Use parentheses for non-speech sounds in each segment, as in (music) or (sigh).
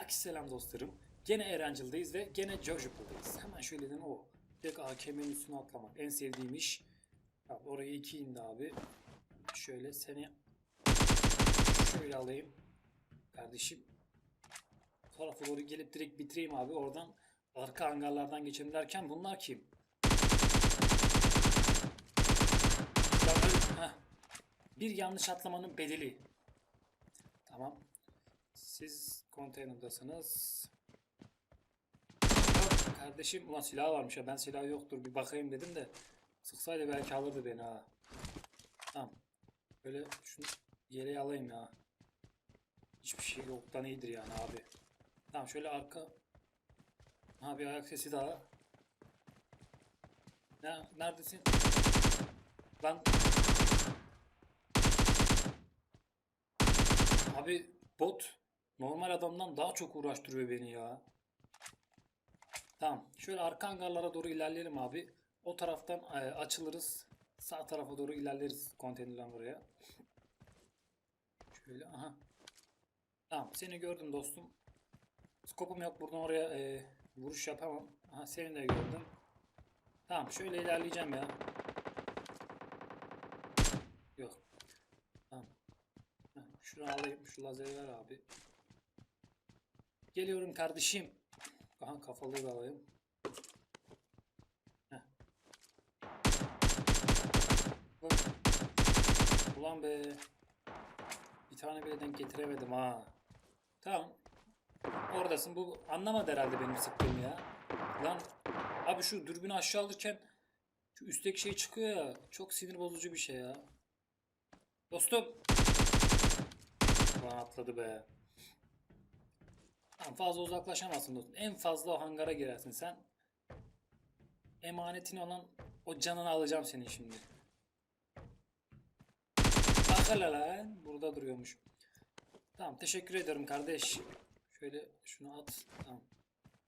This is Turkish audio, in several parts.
Herkese selam dostlarım. Gene Erencil'deyiz ve gene Jojup'dayız. Hemen şöyle dedim o. Direkt AKM'nin üstüne atlamak. En sevdiğim iş. Abi oraya iki indi abi. Şöyle seni şöyle alayım. Kardeşim. Tarafa doğru gelip direkt bitireyim abi. Oradan arka hangarlardan geçelim derken bunlar kim? Heh. Bir yanlış atlamanın bedeli. Tamam. Siz konteynerdasınız. Yok kardeşim ulan silah varmış ya ben silah yoktur bir bakayım dedim de sıksaydı belki alırdı beni ha. Tamam. Böyle şunu yere alayım ya. Hiçbir şey yoktan iyidir yani abi. Tamam şöyle arka. Ha bir ayak sesi daha. Ne, neredesin? Lan. Abi bot normal adamdan daha çok uğraştırıyor beni ya. Tamam. Şöyle arka hangarlara doğru ilerleyelim abi. O taraftan e, açılırız. Sağ tarafa doğru ilerleriz konteynerden buraya. Şöyle aha. Tamam seni gördüm dostum. Skopum yok buradan oraya e, vuruş yapamam. Aha seni de gördüm. Tamam şöyle ilerleyeceğim ya. Yok. Tamam. Şunu alayım. Şu lazeri ver abi. Geliyorum kardeşim. Aha kafalığı da alayım. Heh. Ulan be. Bir tane bile denk getiremedim ha. Tamam. Oradasın. Bu anlamadı herhalde benim sıktığımı ya. Lan abi şu dürbünü aşağı alırken şu üstteki şey çıkıyor ya. Çok sinir bozucu bir şey ya. Dostum. Ulan atladı be. Tamam fazla uzaklaşamazsın dostum. En fazla o hangara girersin sen. Emanetin olan o canını alacağım senin şimdi. Hele lan. Burada duruyormuş. Tamam teşekkür ederim kardeş. Şöyle şunu at. Tamam.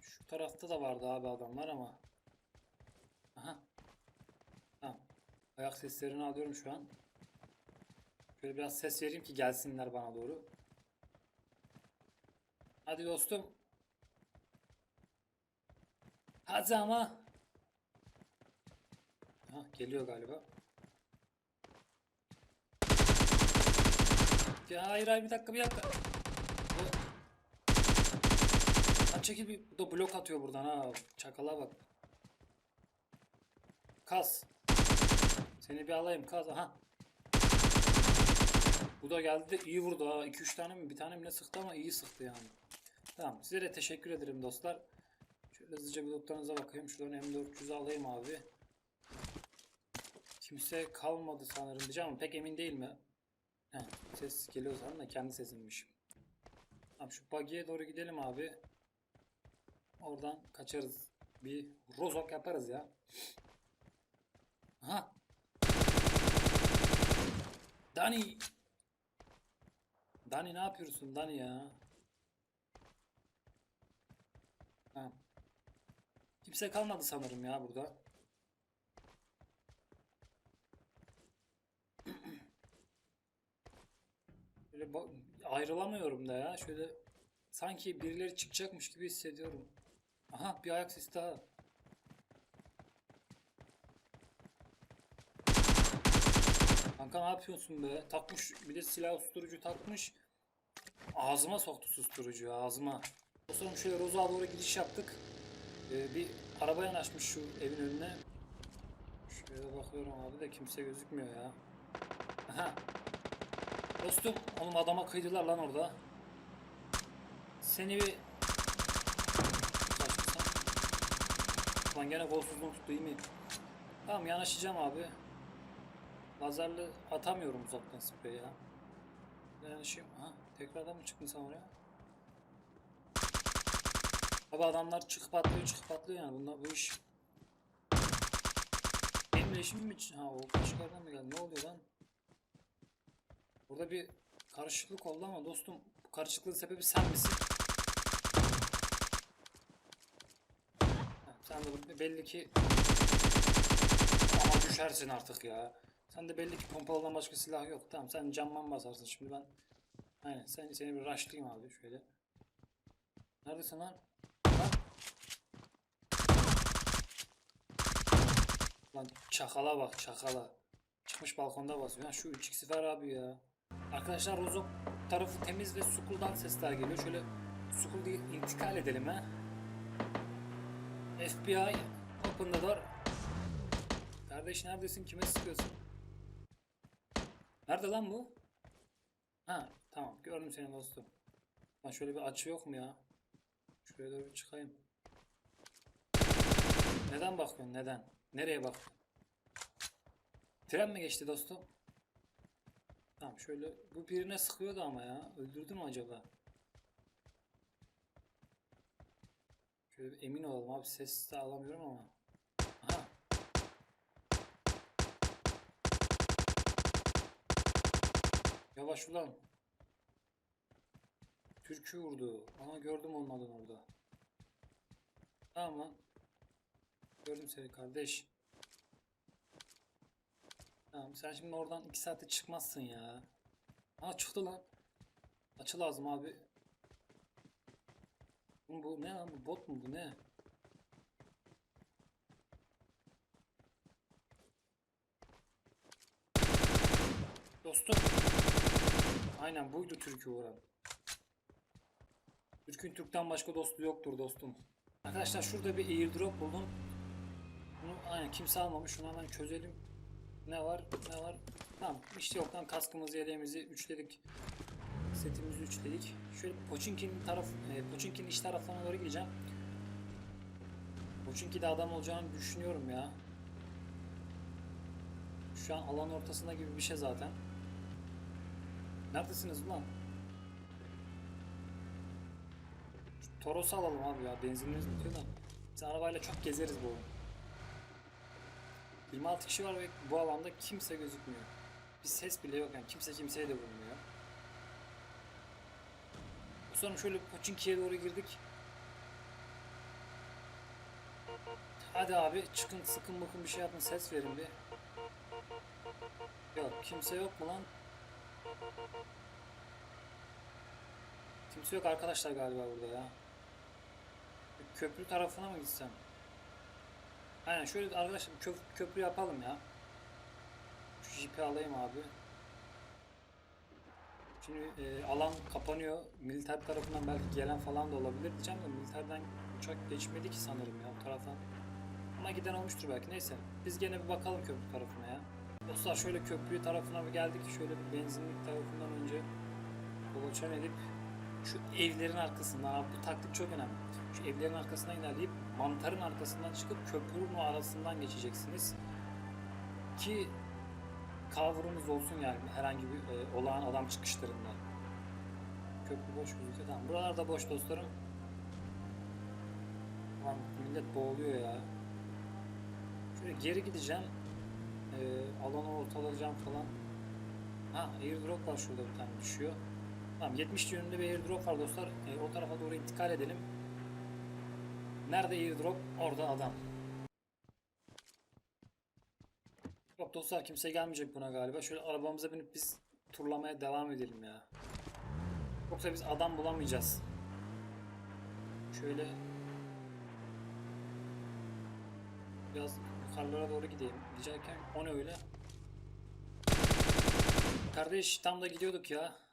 Şu tarafta da vardı abi adamlar ama. Aha. Tamam. Ayak seslerini alıyorum şu an. Şöyle biraz ses vereyim ki gelsinler bana doğru. Hadi dostum. Hadi ama. Ha, geliyor galiba. Ya hayır hayır bir dakika bir dakika. Ha, çekil bir da blok atıyor buradan ha. Çakala bak. Kas. Seni bir alayım kas. Aha. Bu da geldi iyi vurdu ha. 2-3 tane mi bir tane mi ne sıktı ama iyi sıktı yani. Tamam size de teşekkür ederim dostlar. Şöyle hızlıca bir lootlarınıza bakayım. Şuradan M400'ü alayım abi. Kimse kalmadı sanırım diyeceğim ama pek emin değil mi? Heh, ses geliyor sanırım da kendi sesimmiş. Tamam şu buggy'e doğru gidelim abi. Oradan kaçarız. Bir rozok yaparız ya. Aha. Dani. Dani ne yapıyorsun Dani ya? Ha. Kimse kalmadı sanırım ya burada. (clears throat) Böyle ayrılamıyorum da ya. Şöyle sanki birileri çıkacakmış gibi hissediyorum. Aha bir ayak sesi daha. Kanka ne yapıyorsun be? Takmış bir de silah susturucu takmış. Ağzıma soktu susturucu ağzıma. O sonra şöyle Roza'ya doğru giriş yaptık. Ee, bir araba yanaşmış şu evin önüne. Şöyle bakıyorum abi de kimse gözükmüyor ya. Aha. Dostum oğlum adama kıydılar lan orada. Seni bir... Kaçtı sen. Lan gene golsuzluğum tuttu iyi mi? Tamam yanaşacağım abi. Lazerle atamıyorum uzaktan sprey ya. Yanaşayım. Ha, tekrardan mı çıktın sen oraya? Abi adamlar çıkıp atlıyor çıkıp atlıyor yani bunlar bu iş. Benim mi? Ha o başkalarından mı geldi? Ne oluyor lan? Burada bir karışıklık oldu ama dostum bu karışıklığın sebebi sen misin? Sen de belli ki ama düşersin artık ya. Sen de belli ki pompalıdan başka silah yok. Tamam sen camman basarsın şimdi ben. Aynen sen seni bir rushlayayım abi şöyle. Neredesin lan? Lan. Lan çakala bak çakala. Çıkmış balkonda basıyor. Şu 3x ver abi ya. Arkadaşlar Rozok tarafı temiz ve Sukul'dan sesler geliyor. Şöyle Sukul diye intikal edelim ha. FBI open the door. Kardeş neredesin? Kime sıkıyorsun? Nerede lan bu? Ha tamam gördüm seni dostum. Lan şöyle bir açı yok mu ya? Şuraya doğru çıkayım. Neden bakıyorsun neden? Nereye bakıyorsun? Tren mi geçti dostum? Tamam şöyle bu birine sıkıyordu ama ya. Öldürdü mü acaba? Şöyle emin olalım abi ses de alamıyorum ama. Aha. Yavaş ulan. Türk'ü vurdu. Ama gördüm onun adını orada. Tamam lan. Gördüm seni kardeş. Tamam sen şimdi oradan 2 saate çıkmazsın ya. Aa çıktı lan. Açı lazım abi. Bu, bu ne lan bu bot mu bu ne? Dostum. Aynen buydu Türk'ü vuran. Türk'ün Türk'ten başka dostu yoktur dostum. Arkadaşlar şurada bir airdrop buldum. Bunu aynen kimse almamış. Şunu hemen çözelim. Ne var? Ne var? Tamam. İşte yoktan kaskımızı, yeleğimizi üçledik. Setimizi üçledik. Şöyle Pochinki'nin taraf, e, Pochinki'nin iç taraflarına doğru gideceğim. Pochinki'de adam olacağını düşünüyorum ya. Şu an alan ortasında gibi bir şey zaten. Neredesiniz ulan? Toros'u alalım abi ya. Benzinimiz bitiyor da. Biz arabayla çok gezeriz bu oyun. 26 kişi var ve bu alanda kimse gözükmüyor. Bir ses bile yok yani kimse kimseye de vurmuyor. Sonra şöyle Pochinki'ye doğru girdik. Hadi abi çıkın sıkın bakın bir şey yapın ses verin bir. Yok kimse yok mu lan? Kimse yok arkadaşlar galiba burada ya. Köprü tarafına mı gitsem? Aynen şöyle arkadaşlar köp- köprü yapalım ya. Şu jipi alayım abi. Şimdi e, alan kapanıyor. Militer tarafından belki gelen falan da olabilir diyeceğim de militerden uçak geçmedi ki sanırım ya o tarafa. Ama giden olmuştur belki. Neyse. Biz gene bir bakalım köprü tarafına ya. Dostlar şöyle köprü tarafına bir geldik. Şöyle bir benzinlik tarafından önce kolaçan edip şu evlerin arkasından bu taktik çok önemli. Şu evlerin arkasından ilerleyip mantarın arkasından çıkıp köprünün arasından geçeceksiniz. Ki cover'ımız olsun yani herhangi bir e, olağan adam çıkışlarında. Köprü boş gözüküyor. Tamam. Buralar da boş dostlarım. Lan millet boğuluyor ya. Şöyle geri gideceğim. E, alanı ortalayacağım falan. Ha airdrop var şurada bir tane düşüyor. Tamam 70 yönünde bir airdrop var dostlar. E, o tarafa doğru intikal edelim. Nerede airdrop? Orada adam. Yok dostlar kimse gelmeyecek buna galiba. Şöyle arabamıza binip biz turlamaya devam edelim ya. Yoksa biz adam bulamayacağız. Şöyle biraz yukarılara doğru gideyim. Diyecekken o ne öyle? Kardeş tam da gidiyorduk ya.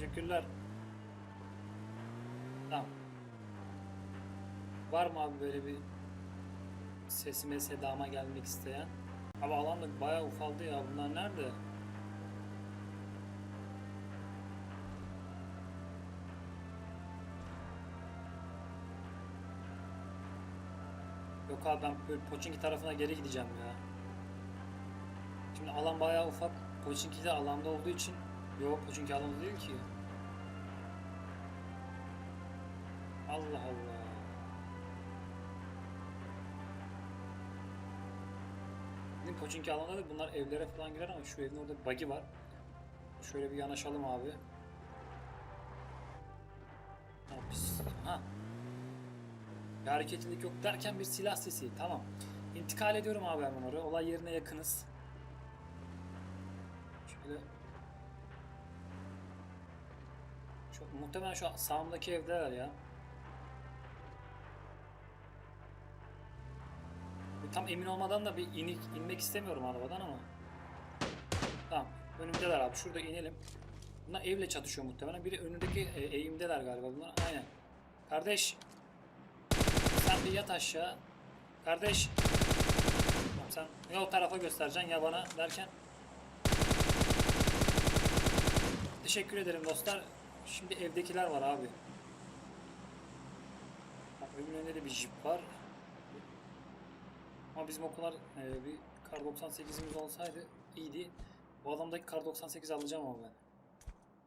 Teşekkürler. Tamam. Var mı abi böyle bir sesime sedama gelmek isteyen? Abi alan da bayağı ufaldı ya. Bunlar nerede? Yok abi ben böyle Pochinki tarafına geri gideceğim ya. Şimdi alan bayağı ufak. Pochinki de alanda olduğu için Yok Pochinki alanda değil ki. Allah Allah. Bizim Pochinki alanda da bunlar evlere falan girer ama şu evin orada bir bug'i var. Şöyle bir yanaşalım abi. Ha, biz- ha. Bir hareketlilik yok derken bir silah sesi. Tamam. İntikal ediyorum abi hemen oraya. Olay yerine yakınız. Şöyle Şu, muhtemelen şu sağımdaki evdeler ya. Tam emin olmadan da bir inik, inmek istemiyorum arabadan ama. Tamam. Önümdeler abi. Şurada inelim. Bunlar evle çatışıyor muhtemelen. Biri önündeki e, eğimdeler galiba bunlar. Aynen. Kardeş. Sen bir yat aşağı. Kardeş. Tamam, sen ya o tarafa göstereceksin ya bana derken. Teşekkür ederim dostlar. Şimdi evdekiler var abi. Bak, Önünde de bir jip var. Ama bizim o e, bir kar 98'imiz olsaydı iyiydi. Bu adamdaki kar 98 alacağım ama ben.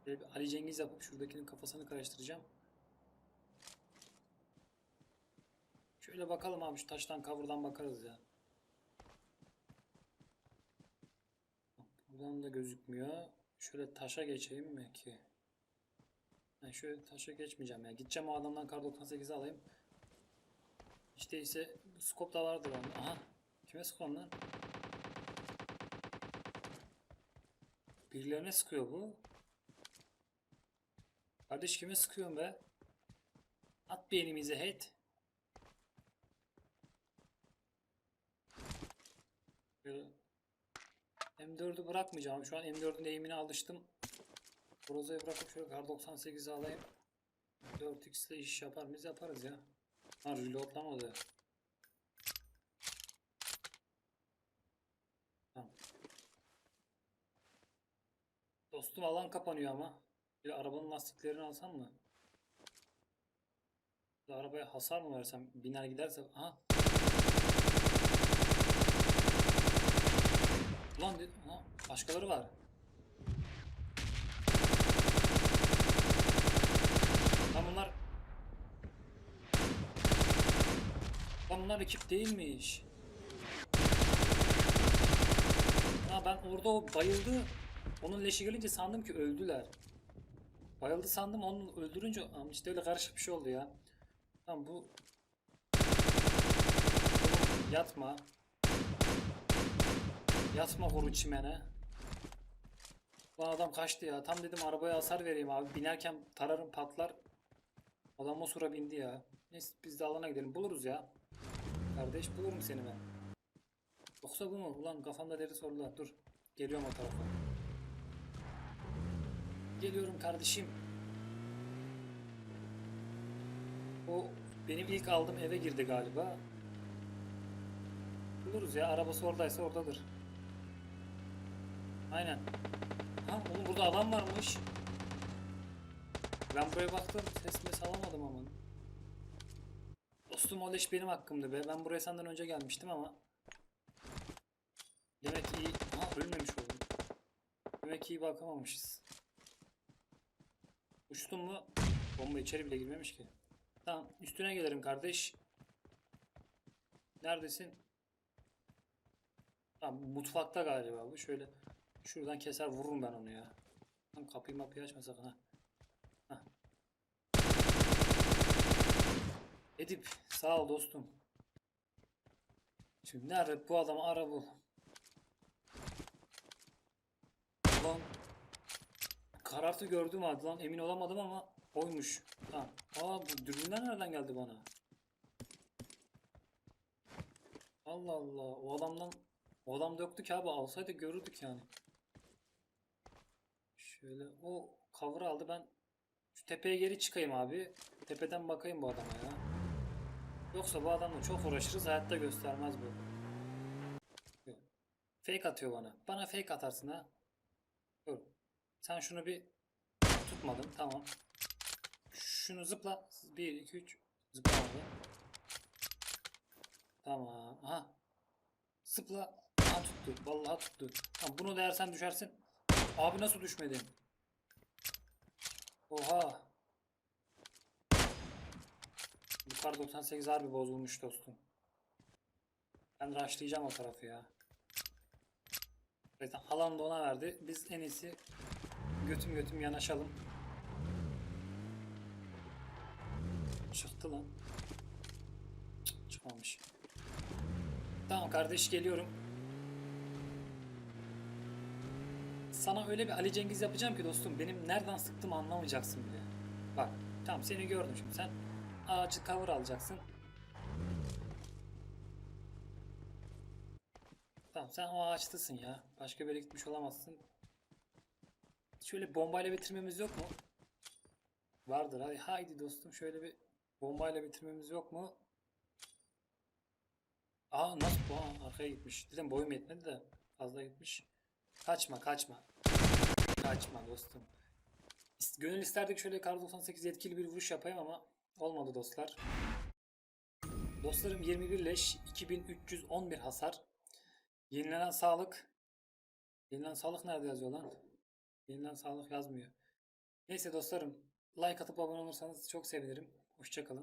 Böyle bir Ali Cengiz yapıp şuradakinin kafasını karıştıracağım. Şöyle bakalım abi şu taştan cover'dan bakarız ya. Buradan da gözükmüyor. Şöyle taşa geçeyim mi ki? Ben şöyle taşa geçmeyeceğim ya. Gideceğim o adamdan kar 98'i alayım. İşte ise scope da vardır onda. Aha. Kime sıkıyor lan? Birilerine sıkıyor bu. Kardeş kime sıkıyorsun be? At bir elimize. Şöyle M4'ü bırakmayacağım. Şu an M4'ün eğimine alıştım. Broza'yı bırakıp şöyle kar 98'i alayım. 4x ile iş yapar mıyız? Yaparız ya. Ha reloadlamadı. Tamam. Dostum alan kapanıyor ama. Bir arabanın lastiklerini alsam mı? Bir arabaya hasar mı versem? Biner giderse. Aha. Ulan aha, başkaları var. Lan bunlar Bunlar ekip değilmiş. Ha ben orada o bayıldı. Onun leşi gelince sandım ki öldüler. Bayıldı sandım onu öldürünce ama işte öyle karışık bir şey oldu ya. Tamam bu yatma. Yatma kuru çimene. Lan adam kaçtı ya. Tam dedim arabaya hasar vereyim abi. Binerken tararım patlar. Adam o sıra bindi ya. Neyse biz de alana gidelim. Buluruz ya. Kardeş bulurum seni ben. Yoksa bu mu? Ulan kafamda deri sorular. Dur. Geliyorum o tarafa. Geliyorum kardeşim. O benim ilk aldığım eve girdi galiba. Buluruz ya. Arabası oradaysa oradadır. Aynen. Ha oğlum burada adam varmış. Ben buraya baktım. Ses mes ama. Dostum o leş benim hakkımdı be. Ben buraya senden önce gelmiştim ama. Demek iyi. Ha ölmemiş oldum. Demek iyi bakamamışız. Uçtun mu? Bomba içeri bile girmemiş ki. Tamam üstüne gelirim kardeş. Neredesin? Tamam mutfakta galiba bu. Şöyle şuradan keser vururum ben onu ya. Lan kapıyı mapıyı açma sakın ha. Edip sağ ol dostum. Şimdi nerede bu adamı ara bul. Lan karartı gördüm hadi lan emin olamadım ama oymuş. Tamam. Aa bu dürbünler nereden geldi bana? Allah Allah o adamdan o adam ki abi alsaydı görürdük yani. Şöyle o cover aldı ben şu tepeye geri çıkayım abi. Tepeden bakayım bu adama ya. Yoksa bu adamla çok uğraşırız hayatta göstermez bu. Fake atıyor bana. Bana fake atarsın ha. Dur. Sen şunu bir tutmadın tamam. Şunu zıpla. 1 2 3 zıpla abi. Tamam. Aha. Zıpla. Aha tuttu. Vallahi tuttu. Tamam, bunu değersen düşersin. Abi nasıl düşmedin? Oha. Bu kar 98 harbi bozulmuş dostum. Ben rushlayacağım o tarafı ya. Zaten alan da ona verdi. Biz en iyisi götüm götüm yanaşalım. Çıktı lan. Çıkmamış. Tamam kardeş geliyorum. Sana öyle bir Ali Cengiz yapacağım ki dostum benim nereden sıktığımı anlamayacaksın bile. Bak tamam seni gördüm şimdi sen ağacı cover alacaksın. Tamam sen o ağaçtasın ya. Başka bir yere gitmiş olamazsın. Şöyle bombayla bitirmemiz yok mu? Vardır hadi haydi dostum şöyle bir bombayla bitirmemiz yok mu? Aa nasıl bu? Aa, arkaya gitmiş. Dedim boyum yetmedi de fazla gitmiş. Kaçma kaçma. Kaçma dostum. Gönül isterdik şöyle kar 98 yetkili bir vuruş yapayım ama olmadı dostlar. Dostlarım 21 leş 2311 hasar. Yenilenen sağlık. Yenilenen sağlık nerede yazıyor lan? Yenilenen sağlık yazmıyor. Neyse dostlarım like atıp abone olursanız çok sevinirim. Hoşçakalın.